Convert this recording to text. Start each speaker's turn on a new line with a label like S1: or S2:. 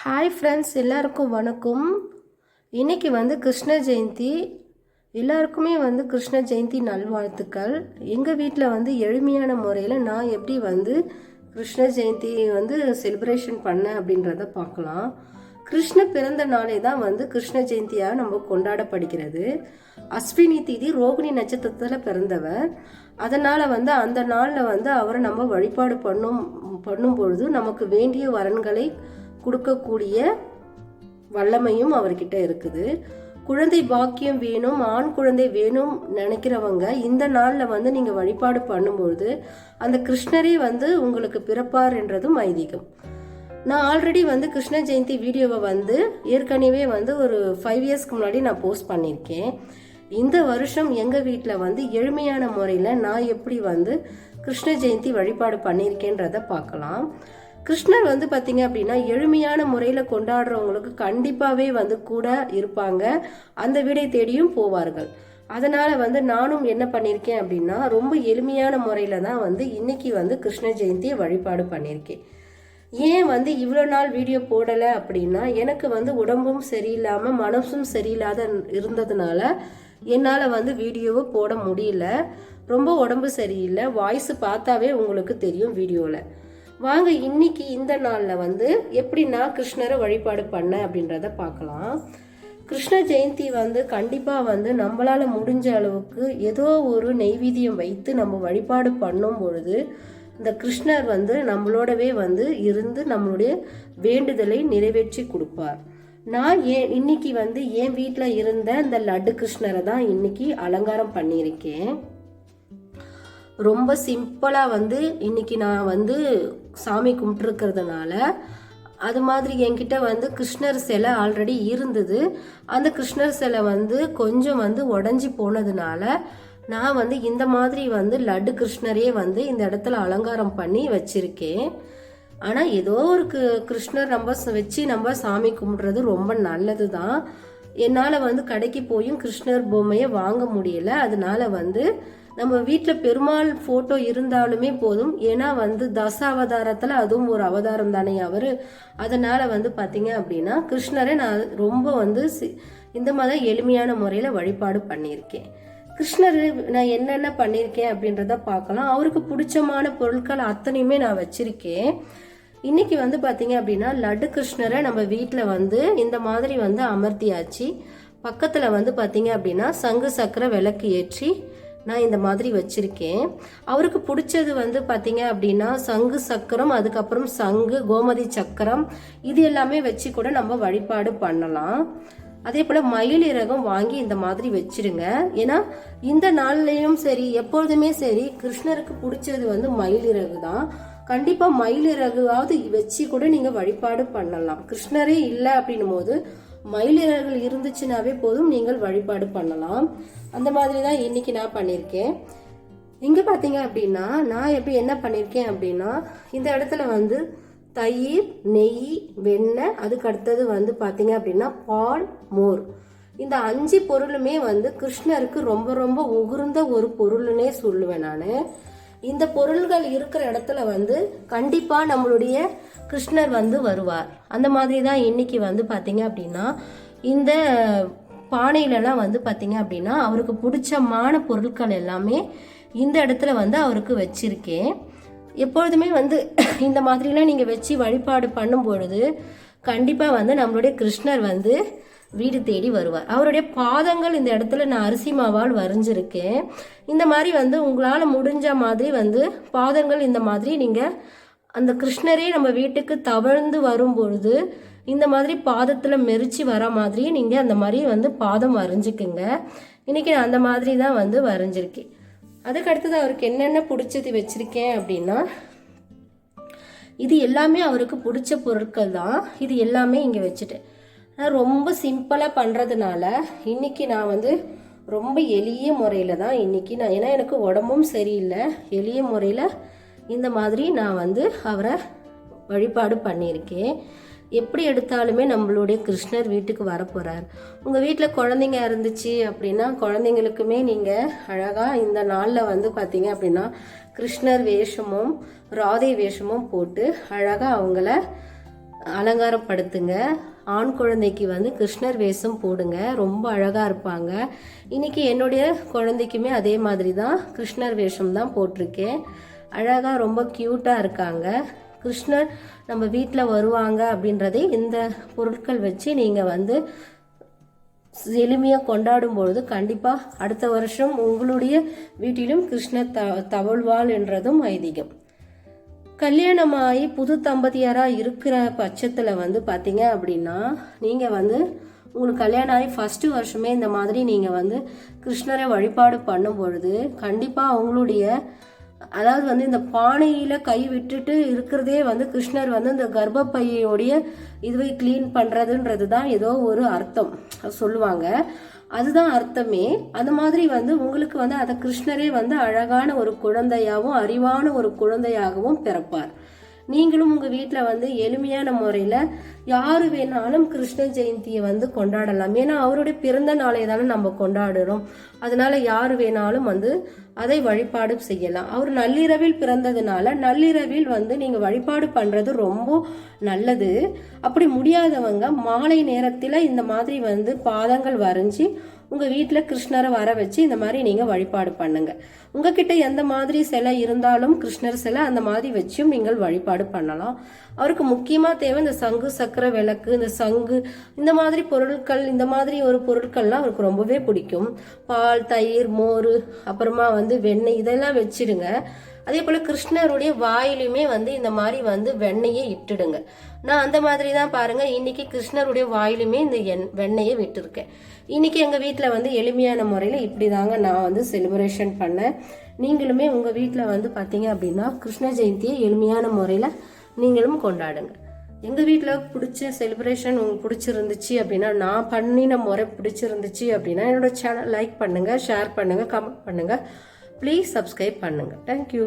S1: Hi friends எல்லாருக்கும் வணக்கம். இன்றைக்கி வந்து கிருஷ்ண ஜெயந்தி. எல்லாருக்குமே வந்து கிருஷ்ண ஜெயந்தி நல்வாழ்த்துக்கள். எங்கள் வீட்டில் வந்து எளிமையான முறையில் நான் எப்படி வந்து கிருஷ்ண ஜெயந்தி வந்து செலிப்ரேஷன் பண்ணேன் அப்படின்றத பார்க்கலாம். கிருஷ்ண பிறந்த நாளே தான் வந்து கிருஷ்ண ஜெயந்தியாக நம்ம கொண்டாடப்படுகிறது. அஸ்வினி தீதி ரோகிணி நட்சத்திரத்தில் பிறந்தவர். அதனால் வந்து அந்த நாளில் வந்து அவரை நம்ம வழிபாடு பண்ணும் பண்ணும் பொழுது நமக்கு வேண்டிய வரன்களை கொடுக்கக்கூடிய வல்லமையும் அவர்கிட்ட இருக்குது. குழந்தை பாக்கியம் வேணும் ஆண் குழந்தை வேணும் நினைக்கிறவங்க இந்த நாளில் வந்து நீங்கள் வழிபாடு பண்ணும்பொழுது அந்த கிருஷ்ணரே வந்து உங்களுக்கு பிறப்பார் என்றதும் ஐதீகம். நான் ஆல்ரெடி வந்து கிருஷ்ண ஜெயந்தி வீடியோவை வந்து ஏற்கனவே வந்து ஒரு ஃபைவ் இயர்ஸ்க்கு முன்னாடி நான் போஸ்ட் பண்ணியிருக்கேன். இந்த வருஷம் எங்கள் வீட்டில் வந்து எளிமையான முறையில் நான் எப்படி வந்து கிருஷ்ண ஜெயந்தி வழிபாடு பண்ணியிருக்கேன்றத பார்க்கலாம். கிருஷ்ணர் வந்து பார்த்தீங்க அப்படின்னா எளிமையான முறையில் கொண்டாடுறவங்களுக்கு கண்டிப்பாகவே வந்து கூட இருப்பாங்க. அந்த வீடை தேடியும் போவார்கள். அதனால் வந்து நானும் என்ன பண்ணியிருக்கேன் அப்படின்னா ரொம்ப எளிமையான முறையில் தான் வந்து இன்னைக்கு வந்து கிருஷ்ண ஜெயந்தியை வழிபாடு பண்ணியிருக்கேன் ஏன் வந்து இவ்வளோ நாள் வீடியோ போடலை அப்படின்னா எனக்கு வந்து உடம்பும் சரியில்லாமல் மனசும் சரியில்லாத இருந்ததுனால என்னால் வந்து வீடியோவை போட முடியல. ரொம்ப உடம்பு சரியில்லை. வாய்ஸ் பார்த்தாவே உங்களுக்கு தெரியும் வீடியோவில் வாங்க இன்னைக்கு இந்த நாளில் வந்து எப்படி நான் கிருஷ்ணரை வழிபாடு பண்ணேன் அப்படின்றத பார்க்கலாம். கிருஷ்ண ஜெயந்தி வந்து கண்டிப்பாக வந்து நம்மளால் முடிஞ்ச அளவுக்கு ஏதோ ஒரு நெய்வேத்தியம் வைத்து நம்ம வழிபாடு பண்ணும் பொழுது இந்த கிருஷ்ணர் வந்து நம்மளோடவே வந்து இருந்து நம்மளுடைய வேண்டுதலை நிறைவேற்றி கொடுப்பார். நான் ஏன் இன்னைக்கு வந்து என் வீட்டில் இருந்த இந்த லட்டு கிருஷ்ணரை தான் இன்னைக்கு அலங்காரம் பண்ணியிருக்கேன். ரொம்ப சிம்பிளாக வந்து இன்னைக்கு நான் வந்து சாமி கும்பிட்டுருக்கிறதுனால அது மாதிரி என்கிட்ட வந்து கிருஷ்ணர் சிலை ஆல்ரெடி இருந்தது. அந்த கிருஷ்ணர் சிலை வந்து கொஞ்சம் வந்து உடஞ்சி போனதுனால நான் வந்து இந்த மாதிரி வந்து லட்டு கிருஷ்ணரே வந்து இந்த இடத்துல அலங்காரம் பண்ணி வச்சுருக்கேன். ஆனால் ஏதோ ஒரு கு- கிருஷ்ணர் நம்ம வச்சு நம்ம சாமி கும்பிட்றது ரொம்ப நல்லது தான் என்னால் வந்து கடைக்கு போயும் கிருஷ்ணர் பொம்மையை வாங்க முடியல. அதனால வந்து நம்ம வீட்டில் பெருமாள் ஃபோட்டோ இருந்தாலுமே போதும். ஏன்னா வந்து தச அவதாரத்தில் அதுவும் ஒரு அவதாரம் தானே அவர். அதனால் வந்து பார்த்தீங்க அப்படின்னா கிருஷ்ணரை நான் ரொம்ப வந்து சி- இந்த மாதிரி எளிமையான முறையில் வழிபாடு பண்ணியிருக்கேன். கிருஷ்ணர் நான் என்னென்ன பண்ணியிருக்கேன் அப்படின்றத பார்க்கலாம். அவருக்கு பிடிச்சமான பொருட்கள் அத்தனையுமே நான் வச்சிருக்கேன். இன்னைக்கு வந்து பார்த்தீங்க அப்படின்னா லட்டு கிருஷ்ணரை நம்ம வீட்டில் வந்து இந்த மாதிரி வந்து அமர்த்தியாச்சு. பக்கத்தில் வந்து பார்த்தீங்க அப்படின்னா சங்கு சக்கர விளக்கு ஏற்றி நான் இந்த மாதிரி வச்சுருக்கேன். அவருக்கு பிடிச்சது வந்து பார்த்தீங்க அப்படின்னா சங்கு சக்கரம் அதுக்கப்புறம் சங்கு கோமதி சக்கரம் இது எல்லாமே வச்சு கூட நம்ம வழிபாடு பண்ணலாம். அதே போல் மயில் இறகம் வாங்கி இந்த மாதிரி வச்சிருங்க. ஏன்னா இந்த நாள்லேயும் சரி எப்பொழுதுமே சரி கிருஷ்ணருக்கு பிடிச்சது வந்து மயில் இறகு தான். கண்டிப்பாக மயில் இறகுவாவது வச்சு கூட நீங்கள் வழிபாடு பண்ணலாம். கிருஷ்ணரே இல்லை அப்படின்னும் போது மயிலிறகுகள் இருந்துச்சுனாவே போதும் நீங்கள் வழிபாடு பண்ணலாம். அந்த மாதிரி தான் இன்னைக்கு நான் பண்ணியிருக்கேன். இங்கே பார்த்தீங்க அப்படின்னா நான் எப்படி என்ன பண்ணியிருக்கேன் அப்படின்னா இந்த இடத்துல வந்து தயிர் நெய் வெண்ணெய் அதுக்கு அடுத்தது வந்து பார்த்தீங்க அப்படின்னா பால் மோர். இந்த அஞ்சு பொருளுமே வந்து கிருஷ்ணருக்கு ரொம்ப ரொம்ப உகுர்ந்த ஒரு பொருள்னே சொல்லுவேன் நான். இந்த பொருள்கள் இருக்கிற இடத்துல வந்து கண்டிப்பாக நம்மளுடைய கிருஷ்ணர் வந்து வருவார். அந்த மாதிரி தான் இன்னைக்கு வந்து பார்த்தீங்க அப்படின்னா இந்த பானையிலலாம் வந்து பார்த்தீங்க அப்படின்னா அவருக்கு பிடிச்சமான பொருட்கள் எல்லாமே இந்த இடத்துல வந்து அவருக்கு வச்சிருக்கேன். எப்பொழுதுமே வந்து இந்த மாதிரிலாம் நீங்கள் வச்சு வழிபாடு பண்ணும் பொழுது கண்டிப்பாக வந்து நம்மளுடைய கிருஷ்ணர் வந்து வீடு தேடி வருவார். அவருடைய பாதங்கள் இந்த இடத்துல நான் அரிசி மாவால் வரைஞ்சிருக்கேன். இந்த மாதிரி வந்து உங்களால் முடிஞ்ச மாதிரி வந்து பாதங்கள் இந்த மாதிரி நீங்கள் அந்த கிருஷ்ணரே நம்ம வீட்டுக்கு தவழ்ந்து வரும் பொழுது இந்த மாதிரி பாதத்தில் மெரிச்சு வர மாதிரி நீங்கள் அந்த மாதிரி வந்து பாதம் வரைஞ்சிக்குங்க. இன்னைக்கு நான் அந்த மாதிரி தான் வந்து வரைஞ்சிருக்கேன். அதுக்கு அடுத்தது அவருக்கு என்னென்ன பிடிச்சது வச்சுருக்கேன் அப்படின்னா இது எல்லாமே அவருக்கு பிடிச்ச பொருட்கள் தான். இது எல்லாமே இங்கே வச்சுட்டேன். ரொம்ப சிம்பிளாக பண்ணுறதுனால இன்னைக்கு நான் வந்து ரொம்ப எளிய முறையில் தான் இன்றைக்கி நான் ஏன்னா எனக்கு உடம்பும் சரியில்லை. எளிய முறையில் இந்த மாதிரி நான் வந்து அவரை வழிபாடு பண்ணியிருக்கேன். எப்படி எடுத்தாலுமே நம்மளுடைய கிருஷ்ணர் வீட்டுக்கு வரப்போகிறார் உங்கள் வீட்டில் குழந்தைங்க இருந்துச்சு அப்படின்னா குழந்தைங்களுக்குமே நீங்கள் அழகாக இந்த நாளில் வந்து பார்த்தீங்க அப்படின்னா கிருஷ்ணர் வேஷமும் ராதை வேஷமும் போட்டு அழகாக அவங்கள அலங்காரப்படுத்துங்க. ஆண் குழந்தைக்கு வந்து கிருஷ்ணர் வேஷம் போடுங்க. ரொம்ப அழகாக இருப்பாங்க. இன்னைக்கு என்னுடைய குழந்தைக்குமே அதே மாதிரி தான் கிருஷ்ணர் வேஷம் தான் போட்டிருக்கேன். அழகாக ரொம்ப க்யூட்டாக இருக்காங்க. கிருஷ்ணர் நம்ம வீட்டில் வருவாங்க அப்படின்றதே இந்த பொருட்கள் வச்சு நீங்கள் வந்து எளிமையாக கொண்டாடும் பொழுது கண்டிப்பாக அடுத்த வருஷம் உங்களுடைய வீட்டிலும் கிருஷ்ணர் த தவழ்வாள் என்றதும் ஐதீகம். கல்யாணமாகி புது தம்பதியாராக இருக்கிற பட்சத்தில் வந்து பார்த்தீங்க அப்படின்னா நீங்கள் வந்து உங்களுக்கு கல்யாணம் ஆகி ஃபஸ்ட்டு வருஷமே இந்த மாதிரி நீங்கள் வந்து கிருஷ்ணரை வழிபாடு பண்ணும் பொழுது கண்டிப்பாக அவங்களுடைய அதாவது வந்து இந்த பானையில் கை விட்டுட்டு இருக்கிறதே வந்து கிருஷ்ணர் வந்து இந்த கர்ப்பப்பையோடைய இதுவை க்ளீன் பண்ணுறதுன்றது தான் ஏதோ ஒரு அர்த்தம் சொல்லுவாங்க. அதுதான் அர்த்தமே. அது மாதிரி வந்து உங்களுக்கு வந்து அதை கிருஷ்ணரே வந்து அழகான ஒரு குழந்தையாகவும் அறிவான ஒரு குழந்தையாகவும் பிறப்பார். நீங்களும் உங்கள் வீட்டில் வந்து எளிமையான முறையில் யார் வேணாலும் கிருஷ்ண ஜெயந்தியை வந்து கொண்டாடலாம். ஏன்னா அவருடைய பிறந்த நாளை தானே நம்ம கொண்டாடுறோம். அதனால யார் வேணாலும் வந்து அதை வழிபாடு செய்யலாம். அவர் நள்ளிரவில் பிறந்ததுனால நள்ளிரவில் வந்து நீங்கள் வழிபாடு பண்ணுறது ரொம்ப நல்லது. அப்படி முடியாதவங்க மாலை நேரத்தில் இந்த மாதிரி வந்து பாதங்கள் வரைஞ்சி உங்கள் வீட்டில் கிருஷ்ணரை வர வச்சு இந்த மாதிரி நீங்கள் வழிபாடு பண்ணுங்க. உங்ககிட்ட எந்த மாதிரி சிலை இருந்தாலும் கிருஷ்ணர் சிலை அந்த மாதிரி வச்சும் நீங்கள் வழிபாடு பண்ணலாம். அவருக்கு முக்கியமாக தேவை இந்த சங்கு சக்கர விளக்கு இந்த சங்கு இந்த மாதிரி பொருட்கள் இந்த மாதிரி ஒரு பொருட்கள்லாம் அவருக்கு ரொம்பவே பிடிக்கும். பால் தயிர் மோர் அப்புறமா வந்து வெண்ணெய் இதெல்லாம் வச்சிருங்க அதே போல் கிருஷ்ணருடைய வாயிலுமே வந்து இந்த மாதிரி வந்து வெண்ணெயை இட்டுடுங்க. நான் அந்த மாதிரி தான் பாருங்க இன்னைக்கு கிருஷ்ணருடைய வாயிலுமே இந்த எண் வெண்ணெயை விட்டுருக்கேன். இன்னைக்கு எங்கள் வீட்டில் வந்து எளிமையான முறையில் இப்படி தாங்க நான் வந்து செலிப்ரேஷன் பண்ணேன். நீங்களுமே உங்கள் வீட்டில் வந்து பார்த்தீங்க அப்படின்னா கிருஷ்ண ஜெயந்தியை எளிமையான முறையில் நீங்களும் கொண்டாடுங்க. எங்கள் வீட்டில் பிடிச்ச செலிப்ரேஷன் உங்களுக்கு பிடிச்சிருந்துச்சு அப்படின்னா நான் பண்ணின முறை பிடிச்சிருந்துச்சு அப்படின்னா என்னோட சேனல் லைக் பண்ணுங்கள் ஷேர் பண்ணுங்கள் கமெண்ட் பண்ணுங்கள் ப்ளீஸ் சப்ஸ்கிரைப் பண்ணுங்கள் தேங்க்யூ